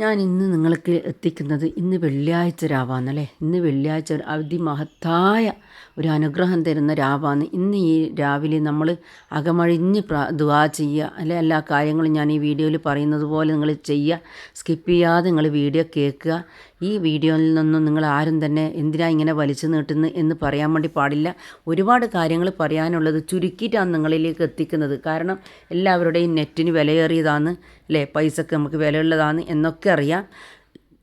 ഞാൻ ഇന്ന് നിങ്ങൾക്ക് എത്തിക്കുന്നത് ഇന്ന് വെള്ളിയാഴ്ച രാവാന്നല്ലേ ഇന്ന് വെള്ളിയാഴ്ച ഒരു അതിമഹത്തായ ഒരു അനുഗ്രഹം തരുന്ന രാവാന്ന്. ഇന്ന് ഈ രാവിലെ നമ്മൾ അകമഴിഞ്ഞ് പ്രാ ദുവാ ചെയ്യുക. അല്ലെ എല്ലാ കാര്യങ്ങളും ഞാൻ ഈ വീഡിയോയിൽ പറയുന്നത് പോലെ നിങ്ങൾ ചെയ്യുക. സ്കിപ്പ് ചെയ്യാതെ നിങ്ങൾ വീഡിയോ കേൾക്കുക. ഈ വീഡിയോയിൽ നിന്നും നിങ്ങൾ ആരും തന്നെ എന്തിനാ ഇങ്ങനെ വലിച്ചു നീട്ടുന്നു എന്ന് പറയാൻ വേണ്ടി പാടില്ല. ഒരുപാട് കാര്യങ്ങൾ പറയാനുള്ളത് ചുരുക്കിയിട്ടാണ് നിങ്ങളിലേക്ക് എത്തിക്കുന്നത്. കാരണം എല്ലാവരുടെയും നെറ്റിന് വിലയേറിയതാണ് അല്ലേ? പൈസക്ക് നമുക്ക് വിലയുള്ളതാണ് എന്നൊക്കെ അറിയാം.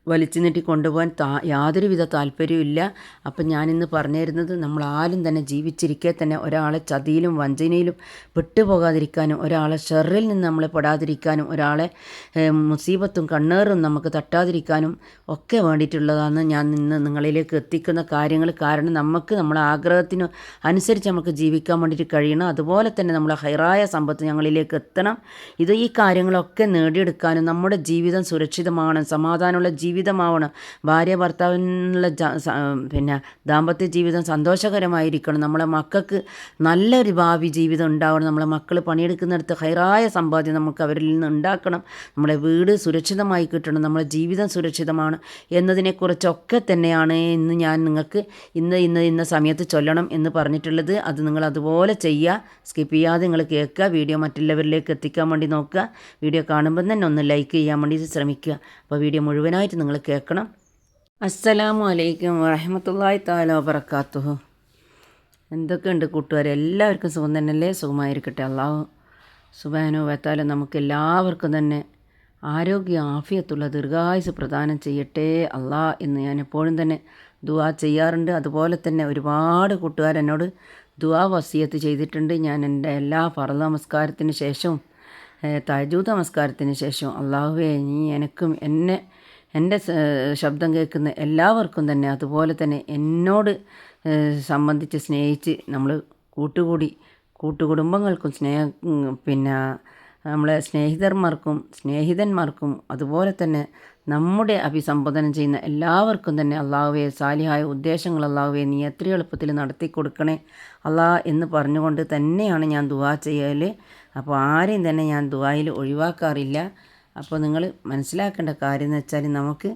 വലിച്ചു നീട്ടി കൊണ്ടുപോകാൻ താ യാതൊരുവിധ താല്പര്യമില്ല അപ്പം ഞാനിന്ന് പറഞ്ഞു തരുന്നത് നമ്മൾ ആരും തന്നെ ജീവിച്ചിരിക്കെ തന്നെ ഒരാളെ ചതിയിലും വഞ്ചനയിലും പെട്ടുപോകാതിരിക്കാനും ഒരാളെ ഷെറിൽ നിന്ന് നമ്മളെ പെടാതിരിക്കാനും ഒരാളെ മുസീബത്തും കണ്ണേറും നമുക്ക് തട്ടാതിരിക്കാനും ഒക്കെ വേണ്ടിയിട്ടുള്ളതാണ് ഞാൻ ഇന്ന് നിങ്ങളിലേക്ക് എത്തിക്കുന്ന കാര്യങ്ങൾ. കാരണം നമുക്ക് നമ്മളെ ആഗ്രഹത്തിന് അനുസരിച്ച് നമുക്ക് ജീവിക്കാൻ വേണ്ടിയിട്ട് കഴിയണം. അതുപോലെ തന്നെ നമ്മളെ ഹൈറായ സമ്പത്ത് ഞങ്ങളിലേക്ക് എത്തണം. ഇത് ഈ കാര്യങ്ങളൊക്കെ നേടിയെടുക്കാനും നമ്മുടെ ജീവിതം സുരക്ഷിതമാണ് സമാധാനമുള്ള ജീവിതമാവണം. ഭാര്യ ഭർത്താവിനുള്ള പിന്നെ ദാമ്പത്യ ജീവിതം സന്തോഷകരമായിരിക്കണം. നമ്മളെ മക്കൾക്ക് നല്ലൊരു ഭാവി ജീവിതം ഉണ്ടാവണം. നമ്മളെ മക്കൾ പണിയെടുക്കുന്നിടത്ത് ഹൈറായ സമ്പാദ്യം നമുക്ക് അവരിൽ നിന്ന് ഉണ്ടാക്കണം. നമ്മളെ വീട് സുരക്ഷിതമായി കിട്ടണം. നമ്മളെ ജീവിതം സുരക്ഷിതമാണ് എന്നതിനെക്കുറിച്ചൊക്കെ തന്നെയാണ് ഇന്ന് ഞാൻ നിങ്ങൾക്ക് ഇന്ന് ഇന്ന് ഇന്ന സമയത്ത് ചൊല്ലണം എന്ന് പറഞ്ഞിട്ടുള്ളത്. അത് നിങ്ങൾ അതുപോലെ ചെയ്യുക. സ്കിപ്പ് ചെയ്യാതെ നിങ്ങൾ കേൾക്കുക. വീഡിയോ മറ്റുള്ളവരിലേക്ക് എത്തിക്കാൻ വേണ്ടി നോക്കുക. വീഡിയോ കാണുമ്പോൾ തന്നെ ഒന്ന് ലൈക്ക് ചെയ്യാൻ വേണ്ടി ശ്രമിക്കുക. അപ്പോൾ വീഡിയോ മുഴുവനായിട്ട് നിങ്ങൾ കേൾക്കണം. അസ്സലാമു അലൈക്കും വറഹമത്തല്ലായി താല വബർക്കാത്തുഹു എന്തൊക്കെയുണ്ട് കൂട്ടുകാർ എല്ലാവർക്കും സുഖം തന്നെയല്ലേ? സുഖമായിരിക്കട്ടെ. അള്ളാഹു സുബാനോ വെത്താലും നമുക്ക് എല്ലാവർക്കും തന്നെ ആരോഗ്യ ആഫിയത്തുള്ള ദീർഘായുസ് പ്രദാനം ചെയ്യട്ടെ. അള്ളാ എന്ന് ഞാൻ എപ്പോഴും തന്നെ ദുവാ ചെയ്യാറുണ്ട്. അതുപോലെ തന്നെ ഒരുപാട് കൂട്ടുകാരെന്നോട് ദുവാ വസിയത്ത് ചെയ്തിട്ടുണ്ട്. ഞാൻ എന്റെ എല്ലാ ഫറ നമസ്കാരത്തിന് ശേഷവും തജൂദ് നമസ്കാരത്തിന് ശേഷവും അള്ളാഹുവേ നീ എനിക്കും എന്നെ എന്റെ ശബ്ദം കേൾക്കുന്ന എല്ലാവർക്കും തന്നെ അതുപോലെ തന്നെ എന്നോട് സംബന്ധിച്ച് സ്നേഹിച്ച് നമ്മൾ കൂട്ടുകൂടി കൂട്ടുകുടുംബങ്ങൾക്കും സ്നേഹ പിന്നെ നമ്മളെ സ്നേഹിതന്മാർക്കും സ്നേഹിതന്മാർക്കും അതുപോലെ തന്നെ നമ്മുടെ അഭിസംബോധന ചെയ്യുന്ന എല്ലാവർക്കും തന്നെ അള്ളാഹുവെ സാലിഹായ ഉദ്ദേശങ്ങൾ അള്ളാഹുവെ നീ എത്ര എളുപ്പത്തിൽ നടത്തി കൊടുക്കണേ അള്ളാ എന്ന് പറഞ്ഞുകൊണ്ട് തന്നെയാണ് ഞാൻ ദുവാ ചെയ്യൽ അപ്പോൾ ആരെയും തന്നെ ഞാൻ ദുവായിൽ ഒഴിവാക്കാറില്ല. അപ്പോൾ നിങ്ങൾ മനസ്സിലാക്കേണ്ട കാര്യം എന്ന് വെച്ചാൽ നമുക്ക്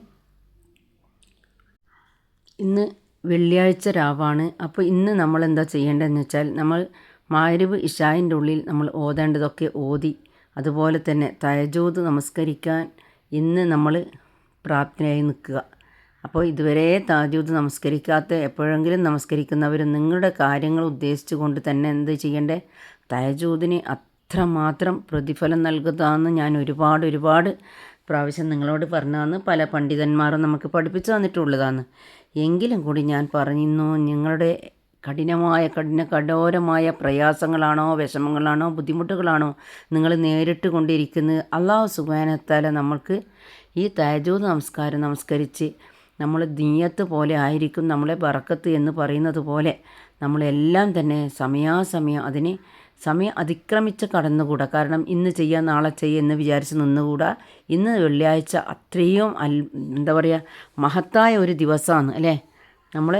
ഇന്ന് വെള്ളിയാഴ്ച രാവാണ്. അപ്പോൾ ഇന്ന് നമ്മൾ എന്താ ചെയ്യേണ്ടതെന്ന് വെച്ചാൽ നമ്മൾ മാരിവ് ഇഷായിന്റെ ഉള്ളിൽ നമ്മൾ ഓതേണ്ടതൊക്കെ ഓതി. അതുപോലെ തന്നെ തയജോത് നമസ്കരിക്കാൻ ഇന്ന് നമ്മൾ പ്രാപ്തനായി നിൽക്കുക. അപ്പോൾ ഇതുവരെ താജൂദ് നമസ്കരിക്കാത്ത എപ്പോഴെങ്കിലും നമസ്കരിക്കുന്നവർ നിങ്ങളുടെ കാര്യങ്ങൾ ഉദ്ദേശിച്ചു കൊണ്ട് തന്നെ എന്ത് ചെയ്യേണ്ടേ? തയജൂദിന് അത്രമാത്രം പ്രതിഫലം നൽകുന്നതാണെന്ന് ഞാൻ ഒരുപാട് ഒരുപാട് പ്രാവശ്യം നിങ്ങളോട് പറഞ്ഞതാണ് പല പണ്ഡിതന്മാരും നമുക്ക് പഠിപ്പിച്ചു തന്നിട്ടുള്ളതാണ് എങ്കിലും കൂടി ഞാൻ പറയുന്നു നിങ്ങളുടെ കഠിനമായ കഠിന കഠോരമായ പ്രയാസങ്ങളാണോ വിഷമങ്ങളാണോ ബുദ്ധിമുട്ടുകളാണോ നിങ്ങൾ നേരിട്ട് കൊണ്ടിരിക്കുന്നത് അള്ളാഹു സുബാനത്താല നമ്മൾക്ക് ഈ തേജോ നമസ്കാരം നമസ്കരിച്ച് നമ്മൾ നീയത്ത് പോലെ ആയിരിക്കും നമ്മളെ ബറക്കത്ത് എന്ന് പറയുന്നത് പോലെ നമ്മളെല്ലാം തന്നെ സമയാസമയം അതിനെ സമയം അതിക്രമിച്ച് കടന്നുകൂടാ. കാരണം ഇന്ന് ചെയ്യാം നാളെ ചെയ്യാം എന്ന് വിചാരിച്ച് നിന്നുകൂടാ. ഇന്ന് വെള്ളിയാഴ്ച അത്രയും അൽ എന്താ പറയുക മഹത്തായ ഒരു ദിവസമാണ് അല്ലേ? നമ്മൾ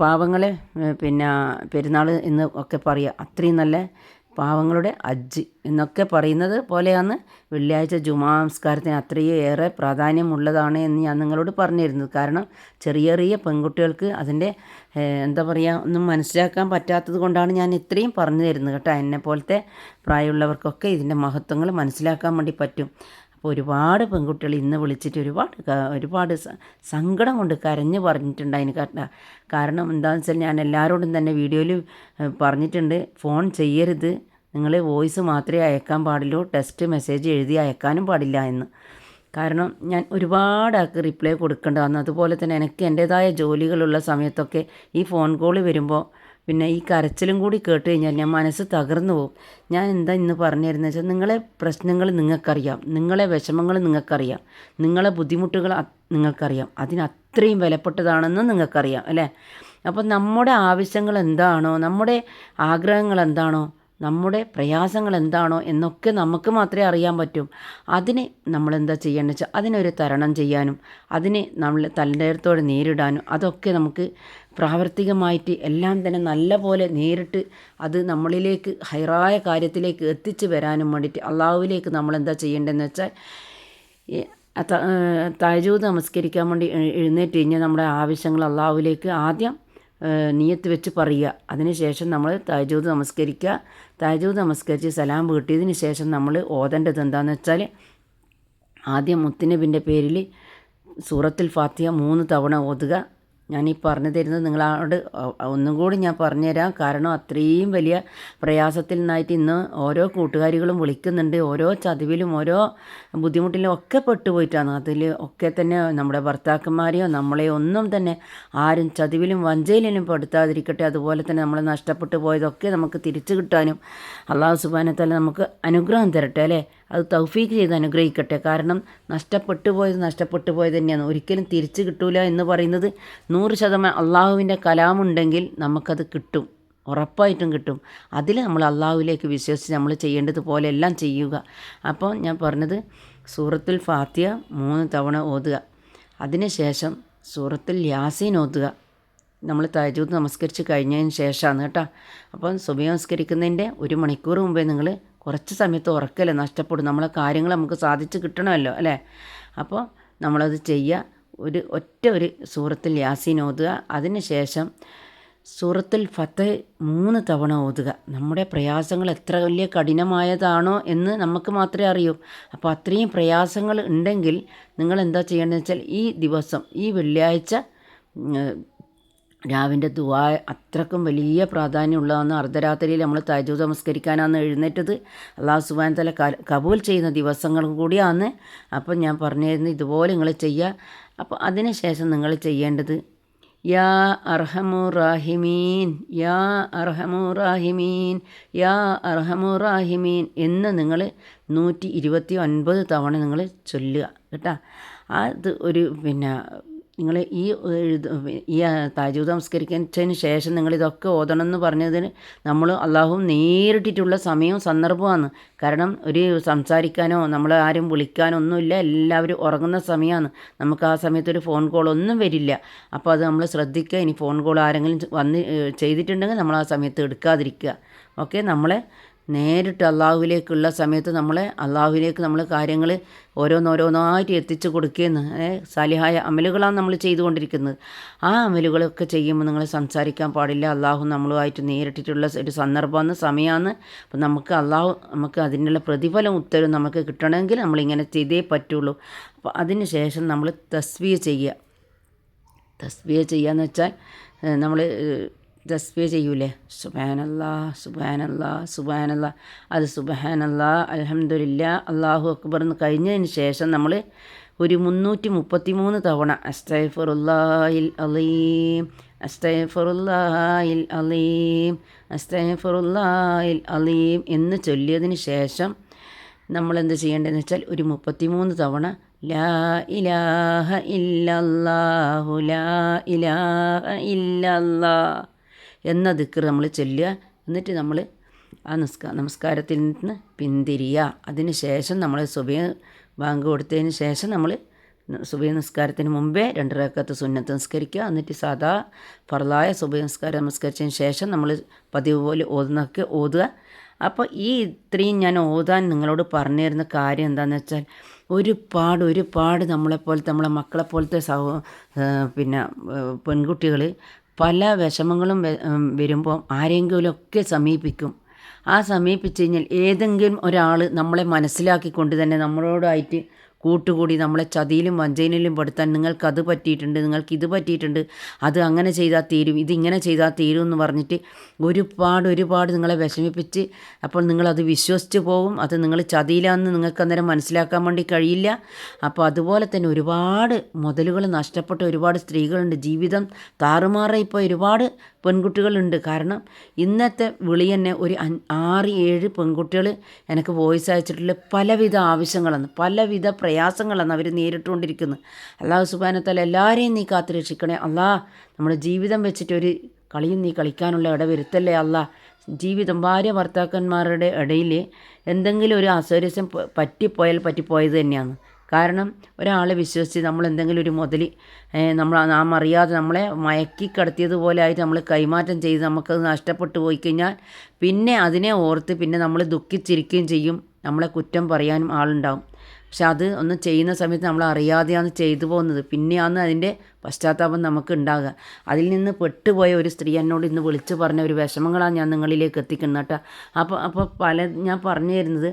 പാവങ്ങളെ പിന്നെ പെരുന്നാൾ എന്ന് ഒക്കെ പറയുക അത്രയും നല്ല പാവങ്ങളുടെ അജ്ജ് എന്നൊക്കെ പറയുന്നത് പോലെയാണ്. വെള്ളിയാഴ്ച ജുമാംസ്കാരത്തിന് അത്രയും ഏറെ പ്രാധാന്യമുള്ളതാണ് എന്ന് ഞാൻ നിങ്ങളോട് പറഞ്ഞിരുന്നത് കാരണം ചെറിയ ചെറിയ പെൺകുട്ടികൾക്ക് അതിന്റെ എന്താ പറയുക ഒന്നും മനസ്സിലാക്കാൻ പറ്റാത്തത് കൊണ്ടാണ് ഞാൻ ഇത്രയും പറഞ്ഞു തരുന്നത് കേട്ടോ. എന്നെ പോലത്തെ പ്രായമുള്ളവർക്കൊക്കെ ഇതിന്റെ മഹത്വങ്ങൾ മനസ്സിലാക്കാൻ വേണ്ടി പറ്റും. അപ്പോൾ ഒരുപാട് പെൺകുട്ടികൾ ഇന്ന് വിളിച്ചിട്ട് ഒരുപാട് ഒരുപാട് സങ്കടം കൊണ്ട് കരഞ്ഞു പറഞ്ഞിട്ടുണ്ട് അതിന് കാരണം എന്താണെന്ന് വെച്ചാൽ ഞാൻ എല്ലാവരോടും തന്നെ വീഡിയോയിൽ പറഞ്ഞിട്ടുണ്ട്. ഫോൺ ചെയ്യരുത്. നിങ്ങൾ വോയിസ് മാത്രമേ അയക്കാൻ പാടുള്ളൂ. ടെക്സ്റ്റ് മെസ്സേജ് എഴുതി അയക്കാനും പാടില്ല എന്ന്. കാരണം ഞാൻ ഒരുപാട് ആൾക്ക് റിപ്ലൈ കൊടുക്കേണ്ടതാണ്. അതുപോലെ തന്നെ എനിക്ക് എന്റേതായ ജോലികളുള്ള സമയത്തൊക്കെ ഈ ഫോൺ കോൾ വരുമ്പോൾ പിന്നെ ഈ കരച്ചിലും കൂടി കേട്ട് കഴിഞ്ഞാൽ ഞാൻ മനസ്സ് തകർന്നു പോകും. ഞാൻ എന്താ ഇന്ന് പറഞ്ഞു തരുന്നത് വെച്ചാൽ നിങ്ങളെ പ്രശ്നങ്ങൾ നിങ്ങൾക്കറിയാം. നിങ്ങളെ വിഷമങ്ങൾ നിങ്ങൾക്കറിയാം. നിങ്ങളെ ബുദ്ധിമുട്ടുകൾ നിങ്ങൾക്കറിയാം. അതിന് അത്രയും വിലപ്പെട്ടതാണെന്ന് നിങ്ങൾക്കറിയാം അല്ലേ? അപ്പോൾ നമ്മുടെ ആവശ്യങ്ങൾ എന്താണോ നമ്മുടെ ആഗ്രഹങ്ങൾ എന്താണോ നമ്മുടെ പ്രയാസങ്ങൾ എന്താണോ എന്നൊക്കെ നമുക്ക് മാത്രമേ അറിയാൻ പറ്റും. അതിനെ നമ്മൾ എന്താ ചെയ്യേണ്ടത് വെച്ചാൽ അതിനൊരു തരണം ചെയ്യാനും അതിനെ നമ്മൾ തലേടത്തോടെ നേരിടാനും അതൊക്കെ നമുക്ക് പ്രാവർത്തികമായിട്ട് എല്ലാം തന്നെ നല്ല പോലെ നേരിട്ട് അത് നമ്മളിലേക്ക് ഹൈറായ കാര്യത്തിലേക്ക് എത്തിച്ചു വരാനും വേണ്ടിയിട്ട് അള്ളാഹുവിലേക്ക് നമ്മൾ എന്താ ചെയ്യേണ്ടതെന്ന് വെച്ചാൽ തജൂത് നമസ്കരിക്കാൻ വേണ്ടി എഴുന്നേറ്റ് കഴിഞ്ഞാൽ നമ്മുടെ ആവശ്യങ്ങൾ അള്ളാഹുവിലേക്ക് ആദ്യം നീയത്ത് വെച്ച് പറയുക. അതിനുശേഷം നമ്മൾ തജൂത് നമസ്കരിക്കുക. തജൂത് നമസ്കരിച്ച് സലാം വീട്ടിയതിന് ശേഷം നമ്മൾ ഓതേണ്ടത് എന്താണെന്ന് വെച്ചാൽ ആദ്യം മുത്തുനബിന്റെ പേരിൽ സൂറത്തിൽ ഫാത്തിയ മൂന്ന് തവണ ഓതുക. ഞാൻ ഈ പറഞ്ഞു തരുന്നത് നിങ്ങളോട് ഒന്നും കൂടി ഞാൻ പറഞ്ഞുതരാം. കാരണം അത്രയും വലിയ പ്രയാസത്തിൽ നിന്നായിട്ട് ഇന്ന് ഓരോ കൂട്ടുകാരികളും വിളിക്കുന്നുണ്ട്. ഓരോ ചതിവിലും ഓരോ ബുദ്ധിമുട്ടിലും ഒക്കെ പെട്ടുപോയിട്ടാണ്. അതിൽ ഒക്കെ തന്നെ നമ്മുടെ ഭർത്താക്കന്മാരെയോ നമ്മളെ ഒന്നും തന്നെ ആരും ചതിവിലും വഞ്ചയിലും പെടുത്താതിരിക്കട്ടെ. അതുപോലെ തന്നെ നമ്മൾ നഷ്ടപ്പെട്ടു പോയതൊക്കെ നമുക്ക് തിരിച്ചു കിട്ടാനും അള്ളാഹു സുബാനത്തല്ല നമുക്ക് അനുഗ്രഹം തരട്ടെ അല്ലേ? അത് തൗഫീഖ് ചെയ്ത് അനുഗ്രഹിക്കട്ടെ. കാരണം നഷ്ടപ്പെട്ടു പോയത് നഷ്ടപ്പെട്ടു പോയത് തന്നെയാണ്. ഒരിക്കലും തിരിച്ചു കിട്ടൂല എന്ന് പറയുന്നത് നൂറ് ശതമാനം അള്ളാഹുവിന്റെ കലാമുണ്ടെങ്കിൽ നമുക്കത് കിട്ടും. ഉറപ്പായിട്ടും കിട്ടും. അതിൽ നമ്മൾ അള്ളാഹുവിലേക്ക് വിശ്വസിച്ച് നമ്മൾ ചെയ്യേണ്ടതുപോലെ എല്ലാം ചെയ്യുക. അപ്പോൾ ഞാൻ പറഞ്ഞത് സൂറത്തുൽ ഫാത്തിയ മൂന്ന് തവണ ഓതുക. അതിനുശേഷം സൂറത്തുൽ യാസീൻ ഓതുക. നമ്മൾ തജൂദ് നമസ്കരിച്ച് കഴിഞ്ഞതിന് ശേഷമാണ് കേട്ടോ. അപ്പം സുബഹി നമസ്കരിക്കുന്നതിന്റെ ഒരു മണിക്കൂർ മുമ്പേ നിങ്ങൾ കുറച്ച് സമയത്ത് ഉറക്കല്ലേ? നഷ്ടപ്പെടും. നമ്മളെ കാര്യങ്ങൾ നമുക്ക് സാധിച്ച് കിട്ടണമല്ലോ അല്ലേ? അപ്പോൾ നമ്മളത് ചെയ്യുക. ഒരു ഒറ്റ ഒരു സൂറത്തിൽ യാസീൻ ഓതുക. അതിന് ശേഷം സൂറത്തിൽ ഫത്ത് മൂന്ന് തവണ ഓതുക. നമ്മുടെ പ്രയാസങ്ങൾ എത്ര വലിയ കഠിനമായതാണോ എന്ന് നമുക്ക് മാത്രമേ അറിയൂ. അപ്പോൾ അത്രയും പ്രയാസങ്ങൾ ഉണ്ടെങ്കിൽ നിങ്ങൾ എന്താ ചെയ്യേണ്ടതെന്ന് വെച്ചാൽ ഈ ദിവസം ഈ വെള്ളിയാഴ്ച രാവിന്റെ ദുവാ അത്രക്കും വലിയ പ്രാധാന്യമുള്ളതാണ്. അർദ്ധരാത്രിയിൽ നമ്മൾ തജു നമസ്കരിക്കാനാണ് എഴുന്നേറ്റത്. അള്ളാഹു സുബാൻ തല കബൂൽ ചെയ്യുന്ന ദിവസങ്ങൾ കൂടിയാണ്. അപ്പം ഞാൻ പറഞ്ഞിരുന്നു ഇതുപോലെ നിങ്ങൾ ചെയ്യുക. അപ്പോൾ അതിന് ശേഷം നിങ്ങൾ ചെയ്യേണ്ടത് യാ അർഹമു അർഹമുറാഹിമീൻ യാ അർഹമു അർഹമുറാഹിമീൻ യാ അർഹമു അർഹമുറാഹിമീൻ എന്ന് നിങ്ങൾ നൂറ്റി ഇരുപത്തി ഒൻപത് തവണ നിങ്ങൾ ചൊല്ലുക. കേട്ടോ? അത് ഒരു പിന്നെ നിങ്ങൾ ഈ എഴുത ഈ താജൂദ് നമസ്കരിക്കുന്നതിന് ശേഷം നിങ്ങൾ ഇതൊക്കെ ഓതണം എന്ന് പറഞ്ഞതിന് നമ്മൾ അള്ളാഹു നേരിട്ടിട്ടുള്ള സമയവും സന്ദർഭമാണ് കാരണം ഒരു സംസാരിക്കാനോ നമ്മളെ ആരും വിളിക്കാനോ ഒന്നുമില്ല എല്ലാവരും ഉറങ്ങുന്ന സമയമാണ്. നമുക്ക് ആ സമയത്ത് ഒരു ഫോൺ കോൾ ഒന്നും വരില്ല. അപ്പോൾ അത് നമ്മൾ ശ്രദ്ധിക്കുക. ഇനി ഫോൺ കോൾ ആരെങ്കിലും വന്ന് ചെയ്തിട്ടുണ്ടെങ്കിൽ നമ്മൾ ആ സമയത്ത് എടുക്കാതിരിക്കുക. ഓക്കെ? നമ്മളെ നേരിട്ട് അള്ളാഹുവിലേക്കുള്ള സമയത്ത് നമ്മളെ അള്ളാഹുവിലേക്ക് നമ്മൾ കാര്യങ്ങൾ ഓരോന്നോരോന്നായിട്ട് എത്തിച്ചു കൊടുക്കുകയെന്ന് സാലിഹായ അമലുകളാണ് നമ്മൾ ചെയ്തുകൊണ്ടിരിക്കുന്നത്. ആ അമലുകളൊക്കെ ചെയ്യുമ്പോൾ നിങ്ങൾ സംസാരിക്കാൻ പാടില്ല. അള്ളാഹു നമ്മളുമായിട്ട് നേരിട്ടിട്ടുള്ള ഒരു സന്ദർഭമാണ് സമയമാണ്. അപ്പം നമുക്ക് അള്ളാഹു നമുക്ക് അതിനുള്ള പ്രതിഫലം ഉത്തരവും നമുക്ക് കിട്ടണമെങ്കിൽ നമ്മളിങ്ങനെ ചെയ്തേ പറ്റുള്ളൂ. അപ്പോൾ അതിന് ശേഷം നമ്മൾ തസ്വീ ചെയ്യുക. തസ്ബിയ ചെയ്യാന്ന് വെച്ചാൽ നമ്മൾ തസ്ബിയ ചെയ്യൂലേ? സുബാനല്ലാ സുബാനല്ലാ സുബാനല്ലാ അത് സുബാനല്ലാ അലഹമുല്ല അള്ളാഹു അക്ബർ എന്ന് കഴിഞ്ഞതിന് ശേഷം നമ്മൾ ഒരു മുന്നൂറ്റി മുപ്പത്തി മൂന്ന് തവണ അസ്തഫറുല്ലാഹിൽ അലീം അസ്തഫറുല്ലാഹിൽ അലീം അസ്തഫറുല്ലാഹിൽ അലീം എന്ന് ചൊല്ലിയതിന് ശേഷം നമ്മൾ എന്ത് ചെയ്യേണ്ടതെന്ന് വെച്ചാൽ ഒരു മുപ്പത്തിമൂന്ന് തവണ ലാ ഇലാഹ ഇല്ലല്ലാഹു ലാ ഇലാഹ ഇല്ലല്ലാ. എന്ന ദിക്കർ നമ്മൾ ചൊല്ലുക. എന്നിട്ട് നമ്മൾ ആ നിസ്കാ നമസ്കാരത്തിൽ നിന്ന് പിന്തിരിയുക അതിന് ശേഷം നമ്മൾ സുബയ ബാങ്ക് കൊടുത്തതിന് ശേഷം നമ്മൾ സുബൈ നിസ്കാരത്തിന് മുമ്പേ രണ്ട് റക്കത്ത് സുന്നത്ത് നിസ്കരിക്കുക. എന്നിട്ട് സാധാ ഫറലായ സുബൈ നിസ്കാരം നമസ്കരിച്ചതിന് ശേഷം നമ്മൾ പതിവ് പോലെ ഓതുന്നൊക്കെ ഓതുക. അപ്പോൾ ഈ ഇത്രയും ഞാൻ ഓതാൻ നിങ്ങളോട് പറഞ്ഞു തരുന്ന കാര്യം എന്താണെന്ന് വെച്ചാൽ ഒരുപാട് ഒരുപാട് നമ്മളെപ്പോലത്തെ നമ്മളെ മക്കളെപ്പോലത്തെ സഹോ പിന്നെ പെൺകുട്ടികൾ പല വിഷമങ്ങളും വരുമ്പോൾ ആരെങ്കിലുമൊക്കെ സമീപിക്കും. ആ സമീപിച്ച് കഴിഞ്ഞാൽ ഏതെങ്കിലും ഒരാൾ നമ്മളെ മനസ്സിലാക്കിക്കൊണ്ട് തന്നെ നമ്മളോടായിട്ട് കൂട്ടുകൂടി നമ്മളെ ചതിയിലും വഞ്ചനയിലും പെടുത്താൻ നിങ്ങൾക്കത് പറ്റിയിട്ടുണ്ട് നിങ്ങൾക്ക് ഇത് പറ്റിയിട്ടുണ്ട് അത് അങ്ങനെ ചെയ്താൽ തീരും ഇതിങ്ങനെ ചെയ്താൽ തീരും എന്ന് പറഞ്ഞിട്ട് ഒരുപാട് ഒരുപാട് നിങ്ങളെ വിഷമിപ്പിച്ച് അപ്പോൾ നിങ്ങളത് വിശ്വസിച്ച് പോകും അത് നിങ്ങൾ ചതിയിലാണെന്ന് നിങ്ങൾക്ക് അന്നേരം മനസ്സിലാക്കാൻ വേണ്ടി കഴിയില്ല. അപ്പോൾ അതുപോലെ തന്നെ ഒരുപാട് മുതലുകൾ നഷ്ടപ്പെട്ട ഒരുപാട് സ്ത്രീകളുണ്ട്. ജീവിതം താറുമാറായി ഇപ്പോൾ ഒരുപാട് പെൺകുട്ടികളുണ്ട്. കാരണം ഇന്നത്തെ വിളി തന്നെ ഒരു ആറ് ഏഴ് പെൺകുട്ടികൾ എനിക്ക് വോയിസ് അയച്ചിട്ടുള്ള പലവിധ ആവശ്യങ്ങളാണ്. പലവിധ പ്രയാസങ്ങളാണ് അവർ നേരിട്ടുകൊണ്ടിരിക്കുന്നത്. അള്ളാഹു സുബാനത്താൽ എല്ലാവരെയും നീ കാത്തു രക്ഷിക്കണേ അള്ളാ നമ്മുടെ ജീവിതം വെച്ചിട്ട് ഒരു കളിയും നീ കളിക്കാനുള്ള ഇടവരുത്തല്ലേ അള്ളാ ജീവിതം ഭാര്യ ഭർത്താക്കന്മാരുടെ ഇടയിൽ എന്തെങ്കിലും ഒരു അസൗരസ്യം പറ്റിപ്പോയാൽ പറ്റിപ്പോയത് തന്നെയാണ്. കാരണം ഒരാളെ വിശ്വസിച്ച് നമ്മൾ എന്തെങ്കിലും ഒരു മുതൽ നമ്മൾ നാം അറിയാതെ നമ്മളെ മയക്കി കടത്തിയതുപോലെ ആയിട്ട് നമ്മൾ കൈമാറ്റം ചെയ്ത് നമുക്കത് നഷ്ടപ്പെട്ടു പോയി കഴിഞ്ഞാൽ പിന്നെ അതിനെ ഓർത്ത് പിന്നെ നമ്മൾ ദുഃഖിച്ചിരിക്കുകയും ചെയ്യും. നമ്മളെ കുറ്റം പറയാനും ആളുണ്ടാവും. പക്ഷെ അത് ഒന്ന് ചെയ്യുന്ന സമയത്ത് നമ്മൾ അറിയാതെയാണ് ചെയ്തു പോകുന്നത്. പിന്നെയാണ് അതിന്റെ പശ്ചാത്താപം നമുക്ക് ഉണ്ടാകുക. അതിൽ നിന്ന് പെട്ടുപോയ ഒരു സ്ത്രീ എന്നോട് ഇന്ന് വിളിച്ചു പറഞ്ഞ ഒരു വിഷമങ്ങളാണ് ഞാൻ നിങ്ങളിലേക്ക് എത്തിക്കുന്നത് കേട്ടോ. അപ്പോൾ അപ്പോൾ പല ഞാൻ പറഞ്ഞു തരുന്നത്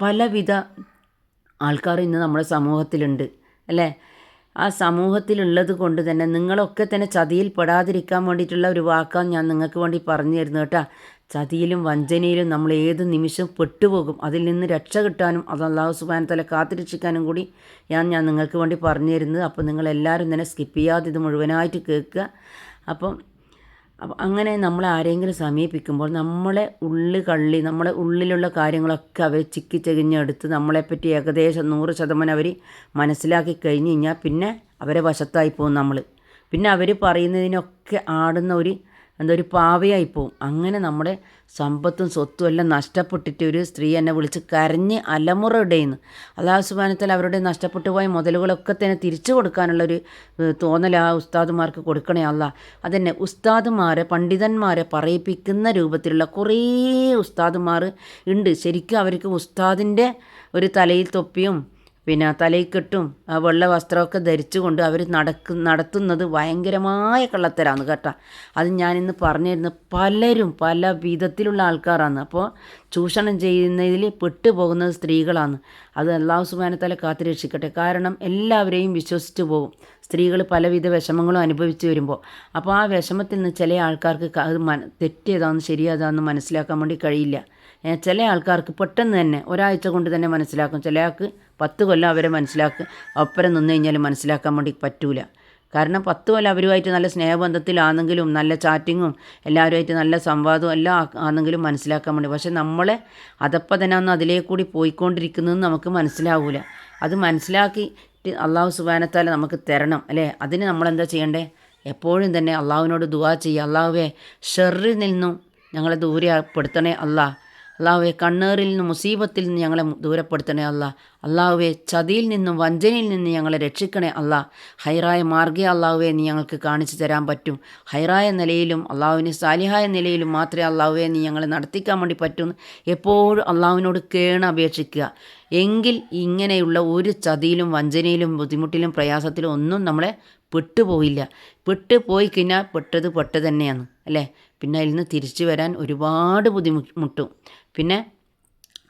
പലവിധ ആൾക്കാർ ഇന്ന് നമ്മുടെ സമൂഹത്തിലുണ്ട് അല്ലേ? ആ സമൂഹത്തിലുള്ളത് കൊണ്ട് തന്നെ നിങ്ങളൊക്കെ തന്നെ ചതിയിൽ പെടാതിരിക്കാൻ വേണ്ടിയിട്ടുള്ള ഒരു വാക്കാണ് ഞാൻ നിങ്ങൾക്ക് വേണ്ടി പറഞ്ഞു തരുന്നത് കേട്ടോ. ചതിയിലും വഞ്ചനയിലും നമ്മൾ ഏത് നിമിഷം പെട്ടുപോകും? അതിൽ നിന്ന് രക്ഷ കിട്ടാനും അത് അള്ളാഹു സുബാനത്തല കാത്തിരക്ഷിക്കാനും കൂടി ഞാൻ ഞാൻ നിങ്ങൾക്ക് വേണ്ടി പറഞ്ഞു തരുന്നത്. അപ്പോൾ നിങ്ങളെല്ലാവരും തന്നെ സ്കിപ്പ് ചെയ്യാതെ ഇത് മുഴുവനായിട്ട് കേൾക്കുക. അപ്പം അങ്ങനെ നമ്മൾ ആരെങ്കിലും സമീപിക്കുമ്പോൾ നമ്മളെ ഉള്ളു കള്ളി നമ്മളെ ഉള്ളിലുള്ള കാര്യങ്ങളൊക്കെ അവർ ചിക്കി ചെകിഞ്ഞെടുത്ത് നമ്മളെപ്പറ്റി ഏകദേശം നൂറ് ശതമാനം അവർ മനസ്സിലാക്കി കഴിഞ്ഞ് കഴിഞ്ഞാൽ പിന്നെ അവരെ വശത്തായി പോകും നമ്മൾ. പിന്നെ അവർ പറയുന്നതിനൊക്കെ ആടുന്ന ഒരു എന്താ ഒരു പാവയായിപ്പോവും. അങ്ങനെ നമ്മുടെ സമ്പത്തും സ്വത്തും എല്ലാം നഷ്ടപ്പെട്ടിട്ട് ഒരു സ്ത്രീ എന്നെ വിളിച്ച് കരഞ്ഞ് അലമുറ ഇടയുന്നു അള്ളാഹു സുബാനത്തിൽ അവരുടെ നഷ്ടപ്പെട്ടു പോയ മുതലുകളൊക്കെ തന്നെ തിരിച്ചു കൊടുക്കാനുള്ളൊരു തോന്നൽ ആ ഉസ്താദുമാർക്ക് കൊടുക്കണേ അല്ല അതന്നെ ഉസ്താദുമാരെ പണ്ഡിതന്മാരെ പറയിപ്പിക്കുന്ന രൂപത്തിലുള്ള കുറേ ഉസ്താദുമാർ ഉണ്ട്. ശരിക്കും അവർക്ക് ഉസ്താദിന്റെ ഒരു തലയിൽ തൊപ്പിയും പിന്നെ തലയിക്കെട്ടും ആ വെള്ള വസ്ത്രമൊക്കെ ധരിച്ചുകൊണ്ട് അവർ നടക്ക് നടത്തുന്നത് ഭയങ്കരമായ കള്ളത്തരാണ് കേട്ടോ. അത് ഞാനിന്ന് പറഞ്ഞു തരുന്ന പലരും പല വിധത്തിലുള്ള ആൾക്കാരാണ് അപ്പോൾ ചൂഷണം ചെയ്യുന്നതിൽ പെട്ടുപോകുന്നത് സ്ത്രീകളാണ് അത് അള്ളാഹു സുമാനത്തല കാത്തു രക്ഷിക്കട്ടെ. കാരണം എല്ലാവരെയും വിശ്വസിച്ച് പോകും. സ്ത്രീകൾ പലവിധ വിഷമങ്ങളും അനുഭവിച്ചു വരുമ്പോൾ അപ്പോൾ ആ വിഷമത്തിൽ നിന്ന് ചില ആൾക്കാർക്ക് അത് മന തെറ്റിയതാണെന്ന് ശരിയാതാണെന്ന് മനസ്സിലാക്കാൻ വേണ്ടി കഴിയില്ല. ചില ആൾക്കാർക്ക് പെട്ടെന്ന് തന്നെ ഒരാഴ്ച കൊണ്ട് തന്നെ മനസ്സിലാക്കും. ചില ആൾക്ക് പത്ത് കൊല്ലം അവരെ മനസ്സിലാക്കുക അപ്പുറം നിന്ന് കഴിഞ്ഞാൽ മനസ്സിലാക്കാൻ വേണ്ടി പറ്റൂല. കാരണം പത്ത് കൊല്ലം അവരുമായിട്ട് നല്ല സ്നേഹബന്ധത്തിലാണെങ്കിലും നല്ല ചാറ്റിങ്ങും എല്ലാവരുമായിട്ട് നല്ല സംവാദവും എല്ലാം ആണെങ്കിലും മനസ്സിലാക്കാൻ വേണ്ടി. പക്ഷെ നമ്മളെ അതപ്പതനാന്ന് അതിലേ കൂടി പോയിക്കൊണ്ടിരിക്കുന്നതെന്ന് നമുക്ക് മനസ്സിലാവൂല. അത് മനസ്സിലാക്കി അള്ളാഹു സുബാനത്താൽ നമുക്ക് തരണം അല്ലേ? അതിന് നമ്മളെന്താ ചെയ്യണ്ടേ? എപ്പോഴും തന്നെ അള്ളാഹുവിനോട് ദുവാ ചെയ്യുക. അള്ളാഹുവെ ഷെറിൽ നിന്നും ഞങ്ങളെ ദൂരപ്പെടുത്തണേ അള്ളാഹ് അള്ളാഹുവെ കണ്ണേറിൽ നിന്നും മുസീബത്തിൽ നിന്ന് ഞങ്ങളെ ദൂരപ്പെടുത്തണേ അല്ല. അള്ളാഹുവെ ചതിയിൽ നിന്നും വഞ്ചനയിൽ നിന്നും ഞങ്ങളെ രക്ഷിക്കണേ അല്ല. ഹൈറായ മാർഗേ അള്ളാഹുവെ നീ ഞങ്ങൾക്ക് കാണിച്ചു തരാൻ പറ്റും. ഹൈറായ നിലയിലും അള്ളാഹുവിന് സാലിഹായ നിലയിലും മാത്രമേ അള്ളാഹുവെ നീ ഞങ്ങളെ നടത്തിക്കാൻ വേണ്ടി പറ്റൂ എപ്പോഴും അള്ളാഹുവിനോട് കേണ അപേക്ഷിക്കുക. എങ്കിൽ ഇങ്ങനെയുള്ള ഒരു ചതിയിലും വഞ്ചനയിലും ബുദ്ധിമുട്ടിലും പ്രയാസത്തിലും ഒന്നും നമ്മളെ പെട്ടുപോയില്ല പെട്ട് പോയി കഴിഞ്ഞാൽ പെട്ടത് പെട്ട് തന്നെയാണ് അല്ലേ? പിന്നെ അതിൽ നിന്ന് തിരിച്ചു വരാൻ ഒരുപാട് ബുദ്ധിമുട്ടും പിന്നെ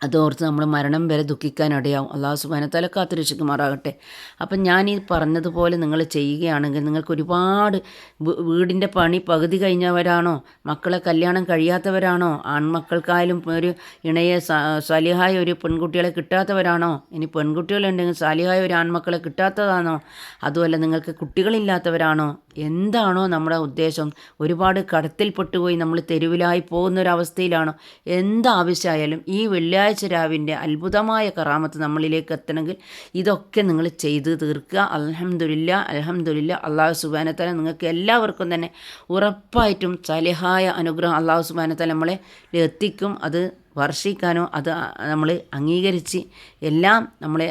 അതോർത്ത് നമ്മൾ മരണം വരെ ദുഃഖിക്കാനിടയാവും അള്ളാഹു സുബാനത്തല കാത്തു രക്ഷിക്കുമാറാകട്ടെ അപ്പം ഞാൻ ഈ പറഞ്ഞതുപോലെ നിങ്ങൾ ചെയ്യുകയാണെങ്കിൽ നിങ്ങൾക്ക് ഒരുപാട് വീടിന്റെ പണി പകുതി കഴിഞ്ഞവരാണോ? മക്കളെ കല്യാണം കഴിയാത്തവരാണോ? ആൺമക്കൾക്കായാലും ഒരു ഇണയെ സലിഹായ ഒരു പെൺകുട്ടികളെ കിട്ടാത്തവരാണോ? ഇനി പെൺകുട്ടികളുണ്ടെങ്കിൽ സാലിഹായ ഒരു ആൺമക്കളെ കിട്ടാത്തതാണോ? അതുമല്ല നിങ്ങൾക്ക് കുട്ടികളില്ലാത്തവരാണോ? എന്താണോ നമ്മുടെ ഉദ്ദേശം? ഒരുപാട് കടത്തിൽപ്പെട്ടുപോയി നമ്മൾ തെരുവിലായി പോകുന്ന ഒരു പോകുന്നൊരവസ്ഥയിലാണോ? എന്താവശ്യമായാലും ഈ വെള്ളിയാഴ്ച വെള്ളിയാഴ്ച രാവിന്റെ അത്ഭുതമായ കറാമത്ത് നമ്മളിലേക്ക് എത്തണമെങ്കിൽ ഇതൊക്കെ നിങ്ങൾ ചെയ്ത് തീർക്കുക. അലഹമില്ല അലഹമില്ല അള്ളാഹു സുബാനത്തല നിങ്ങൾക്ക് എല്ലാവർക്കും തന്നെ ഉറപ്പായിട്ടും സലിഹായ അനുഗ്രഹം അള്ളാഹു സുബാനത്തല നമ്മളെ എത്തിക്കും. അത് വർഷിക്കാനോ അത് നമ്മൾ അംഗീകരിച്ച് എല്ലാം നമ്മളെ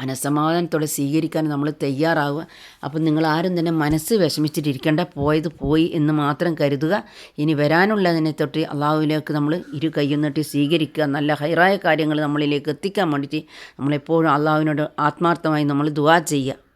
മനസ്സമാധാനത്തോടെ സ്വീകരിക്കാൻ നമ്മൾ തയ്യാറാവുക. അപ്പം നിങ്ങൾ ആരും തന്നെ മനസ്സ് വിഷമിച്ചിട്ടിരിക്കേണ്ട. പോയത് പോയി എന്ന് മാത്രം കരുതുക. ഇനി വരാനുള്ളതിനെ തൊട്ട് അള്ളാഹുവിലേക്ക് നമ്മൾ ഇരു കൈയും നീട്ടി സ്വീകരിക്കുക. നല്ല ഹൈറായ കാര്യങ്ങൾ നമ്മളിലേക്ക് എത്തിക്കാൻ വേണ്ടിയിട്ട് നമ്മളെപ്പോഴും അള്ളാഹുവിനോട് ആത്മാർത്ഥമായി നമ്മൾ ദുവാ ചെയ്യുക.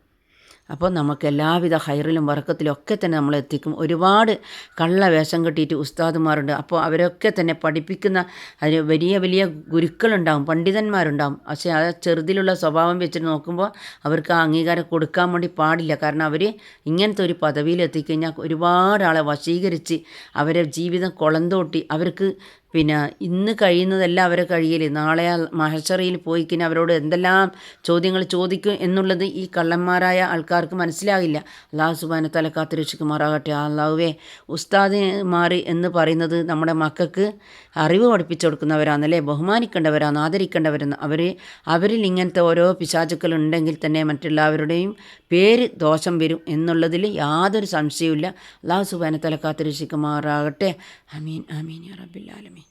അപ്പോൾ നമുക്ക് എല്ലാവിധ ഹൈറിലും വറക്കത്തിലും ഒക്കെ തന്നെ നമ്മൾ എത്തിക്കും. ഒരുപാട് കള്ള വേഷം കെട്ടിയിട്ട് ഉസ്താദുമാരുണ്ട്. അപ്പോൾ അവരൊക്കെ തന്നെ പഠിപ്പിക്കുന്ന അതിന് വലിയ വലിയ ഗുരുക്കളുണ്ടാവും പണ്ഡിതന്മാരുണ്ടാവും. പക്ഷേ ആ ചെറുതിലുള്ള സ്വഭാവം വെച്ചിട്ട് നോക്കുമ്പോൾ അവർക്ക് ആ അംഗീകാരം കൊടുക്കാൻ വേണ്ടി പാടില്ല. കാരണം അവർ ഇങ്ങനത്തെ ഒരു പദവിയിൽ എത്തിക്കഴിഞ്ഞാൽ ഒരുപാട് വശീകരിച്ച് അവരെ ജീവിതം കൊളന്തോട്ടി അവർക്ക് പിന്നെ ഇന്ന് കഴിയുന്നതെല്ലാം അവരെ കഴിയൽ നാളെ മഹർഷറിയിൽ പോയി കഴിഞ്ഞാൽ അവരോട് എന്തെല്ലാം ചോദ്യങ്ങൾ ചോദിക്കും എന്നുള്ളത് ഈ കള്ളന്മാരായ ആൾക്കാർക്ക് മനസ്സിലാകില്ല. അള്ളാഹു സുബാന തല കാത്തുരക്ഷിക്കുമാറാകട്ടെ. അള്ളാഹുവേ ഉസ്താദിമാർ എന്ന് പറയുന്നത് നമ്മുടെ മക്കൾക്ക് അറിവ് പഠിപ്പിച്ചു കൊടുക്കുന്നവരാണ് അല്ലേ? ബഹുമാനിക്കേണ്ടവരാണ് ആദരിക്കേണ്ടവരാണ്. അവർ അവരിൽ ഇങ്ങനത്തെ ഓരോ പിശാചുക്കൾ ഉണ്ടെങ്കിൽ തന്നെ മറ്റുള്ളവരുടെയും പേര് ദോഷം വരും എന്നുള്ളതിൽ യാതൊരു സംശയവുമില്ല. അള്ളാഹു സുബാന തല കാത്തുരക്ഷിക്കുമാറാകട്ടെ. അമീൻ അമീൻ റബ്ബില്ലാലമീൻ